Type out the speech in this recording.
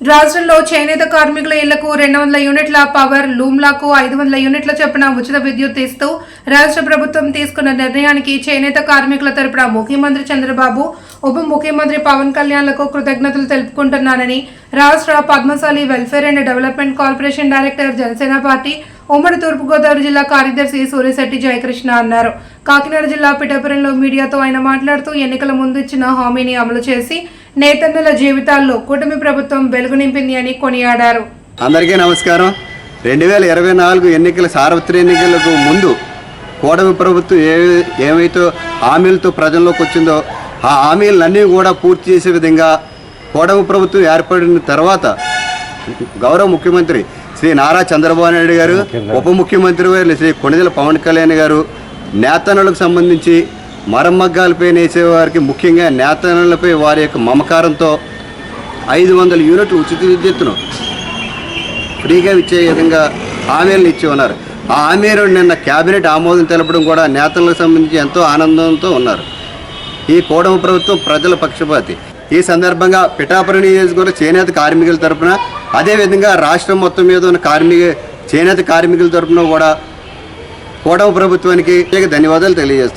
రాష్ట్రంలో చేనేత కార్మికుల ఇళ్ళకు రెండు వందల యూనిట్ల పవర్ లూమ్లకు ఐదు వందల యూనిట్ల చొప్పున ఉచిత విద్యుత్ ఇస్తూ రాష్ట్ర ప్రభుత్వం తీసుకున్న నిర్ణయానికి చేనేత కార్మికుల తరపున ముఖ్యమంత్రి చంద్రబాబు ఉప ముఖ్యమంత్రి పవన్ కళ్యాణ్లకు కృతజ్ఞతలు తెలుపుకుంటున్నానని రాష్ట్ర Padmashali welfare and development corporation director Janasena party ఉమ్మడి తూర్పుగోదావరి జిల్లా కార్యదర్శి సూర్యశెట్టి జయకృష్ణ అన్నారు. కాకినాడ జిల్లా పిఠాపురంలో మీడియాతో ఆయన మాట్లాడుతూ ఎన్నికల ముందు ఇచ్చిన హామీని అమలు చేసి నేతన్నల జీవితాల్లో కూటమి ప్రభుత్వం వెలుగు నింపింది అని కొనియాడారు. అందరికీ నమస్కారం. రెండు వేల ఇరవై నాలుగు ఎన్నికల సార్వత్రిక ఎన్నికలకు ముందు కూటమి ప్రభుత్వం ఏ ఏమైతే హామీలతో ప్రజల్లోకి వచ్చిందో ఆ హామీలన్నీ కూడా పూర్తి చేసే విధంగా కూటమి ప్రభుత్వం ఏర్పడిన తర్వాత గౌరవ ముఖ్యమంత్రి శ్రీ నారా చంద్రబాబు నాయుడు గారు ఉప ముఖ్యమంత్రి వారు శ్రీ కొణిదెల పవన్ కళ్యాణ్ గారు నేతనులకు సంబంధించి మరమ్మగ్గాలపై నేసేవారికి ముఖ్యంగా నేతనులపై వారి యొక్క మమకారంతో ఐదు వందల యూనిట్లు ఉచిత విద్యుత్తును ఫ్రీగా ఇచ్చే విధంగా హామీలను ఇచ్చి ఉన్నారు. ఆ హామీలు నిన్న కేబినెట్ ఆమోదం తెలపడం కూడా నేతలకు సంబంధించి ఎంతో ఆనందంతో ఉన్నారు. ఈ కూటమి ప్రభుత్వం ప్రజల పక్షపాతి. ఈ సందర్భంగా పిఠాపురం నియోజకవర్గ చేనేత కార్మికుల తరఫున అదేవిధంగా రాష్ట్రం మొత్తం మీద ఉన్న కార్మిక చేనేత కార్మికుల తరఫున కూడా కూటమి ప్రభుత్వానికి ప్రత్యేక ధన్యవాదాలు తెలియజేస్తాం